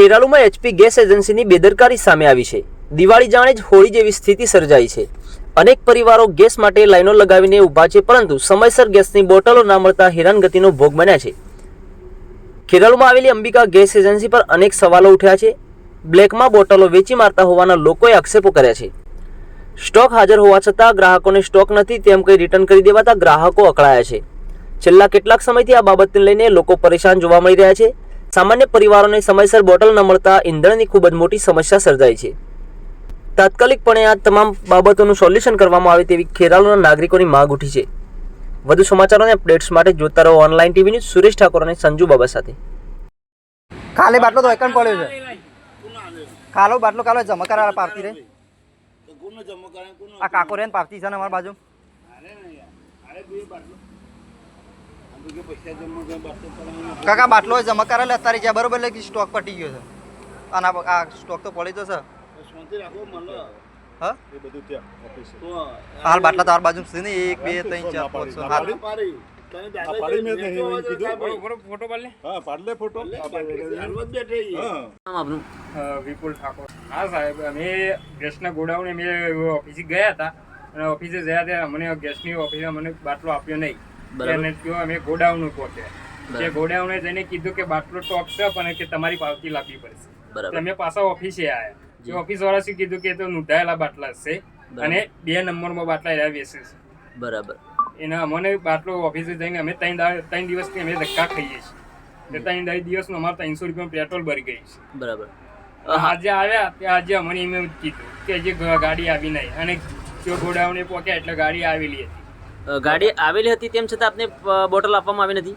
ખેરાલુમાં HP gas એજન્સીની બેદરકારી સામે આવી છે. દિવાળી જાણે જ હોળી જેવી સ્થિતિ સર્જાઈ છે. અનેક પરિવારો ગેસ માટે લાઈનો લગાવીને ઊભા છે, પરંતુ સમયસર ગેસની બોટલો ના મળતા હેરાનગતિનો ભોગ બન્યા છે. ખેરાલુમાં આવેલી અંબિકા ગેસ એજન્સી પર અનેક સવાલો ઉઠ્યા છે. બ્લેકમાં બોટલો વેચી મારતા હોવાના લોકોએ આક્ષેપો કર્યા છે. સ્ટોક હાજર હોવા છતાં ગ્રાહકોને સ્ટોક નથી તેમ કહી રિટર્ન કરી દેવાતા ગ્રાહકો અકળાયા છે. છેલ્લા કેટલાક સમયથી આ બાબતને લઈને લોકો પરેશાન જોવા મળી રહ્યા છે. સામાન્ય પરિવારોને સમયસર બોટલ ન મળતા ઇંધણની ખૂબ જ મોટી સમસ્યા સર્જાઈ છે. તાત્કાલિકપણે આ તમામ બાબતોનું સોલ્યુશન કરવામાં આવે તેવી ખેરાલુના નાગરિકોની માંગ ઉઠી છે. વધુ સમાચારો અને અપડેટ્સ માટે જોતા રહો online TV news Suresh Thakor અને સંજુ બાબા સાથે. કાલે બાટલો તો એકણ પડ્યો છે. કાલો બાટલો કાલો જમા કરાર પારતી રે. આ કાકો રે ને પારતી છે ને અમારી બાજુ. કાકા બાટલો જમા કરેલો અત્યારે જ્યાં બરોબર એટલે સ્ટોક પટી ગયો છે? અને આ- સ્ટોક તો પડી જશે? હાલ બાટલા તાર બાજુ છે ને એક બે ત્રણ ચાર પાંચ છ સાત. પાડી મેં નહીં એવું કીધું. ફોટો પાડ લે હા પાડલે ફોટો હા આપનું અ, વિપુલ ઠાકોર હા સાહેબ અમે ગેસના ગોડાઉને મેં ઓફિસે ગયા હતા અને ઓફિસે ગયા ત્યાં મને ગેસની ઓફિસે મને બાટલો આપ્યો નહીં. એને અમે ગોડાઉન પહોંચ્યા બરાબર. ગોડાઉને જઈને કીધું કે બાટલો ટોપ છે પણ કે તમારી પાવતી લાવવી પડશે. અમે પાછા ઓફિસે જી. આવ્યા ઓફિસ વાળા શું કીધું કે તો નોંધાયેલા બાટલા છે. અને બે નંબરમાં બાટલા છે. બરાબર. એના અમને બાટલો ઓફિસે જઈને અમે ત્રણ ત્રણ દિવસથી અમે ધક્કા ખાઈએ છીએ. ત્રણ દિવસનું અમારે ત્રણસો રૂપિયા પેટ્રોલ ભરી ગઈ છે. બરાબર. આજે આવ્યા તે આજે અમને એમ કીધું કે ગાડી આવી નહીં. અને જો ગોડાઉને પહોંચ્યા એટલે ગાડી આવેલી હતી. ગાડી આવેલી હતી તેમ છતાં આપને બોટલ આપવામાં આવી નથી.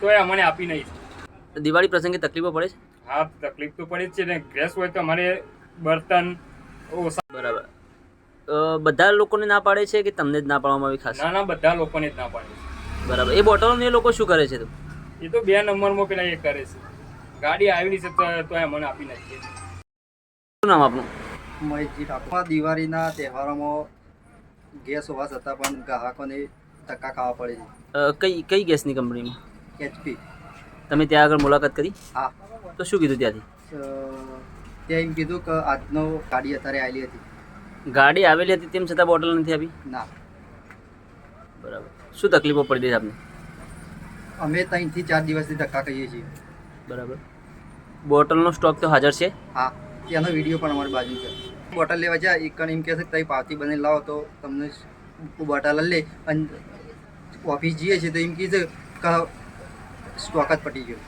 તો એ અમને આપી નહીં. દિવાળી પ્રસંગે તકલીફો પડે છે? હા તકલીફ તો પડે જ છે ને. ગેસ હોય તો અમારે બર્તન ઓછા બરાબર. બધા લોકોને ના પાડે છે કે તમને જ ના પાડવામાં આવી ખાસ? નાના બધા લોકોને જ ના પાડે છે. બરાબર. એ બોટલોને એ લોકો શું કરે છે? તો એ તો બે નંબરમાં પેલા એ કરે છે. ગાડી આવેલી છે તો તો એ મને આપી નથી શું નામ આપનું? મહેશજી ઠાકોર. દિવાળીના તહેવારોમાં ગેસ હોવા છતાં પણ ગ્રાહકોને ધક્કા ખાવા પડે છે. કઈ કઈ ગેસની કંપનીમાં એચપી તમે ત્યાં આગળ મુલાકાત કરી? હા. તો શું કીધું ત્યાંથી? ત્યાં એમ કીધું કે આજનો ગાડી અત્યારે આવેલી હતી. ગાડી આવેલી હતી તેમ છતાં બોટલ નથી આવી ના. બરાબર. શું તકલીફો પડી રહી આપને? અમે ત્રણથી ચાર દિવસથી ધક્કા કહીએ છીએ. બરાબર. બોટલનો સ્ટોક તો હાજર છે? હા. તેનો વીડિયો પણ અમારી બાજુ છે. બોટલ લેવા જાય એક એમ કહેશે તમે પાવતી બને, લાવો તો તમને બોટલ લે. અને ઓફિસ જઈએ છીએ તો એમ કહેશે કે સ્ટોક જ પટી ગયો.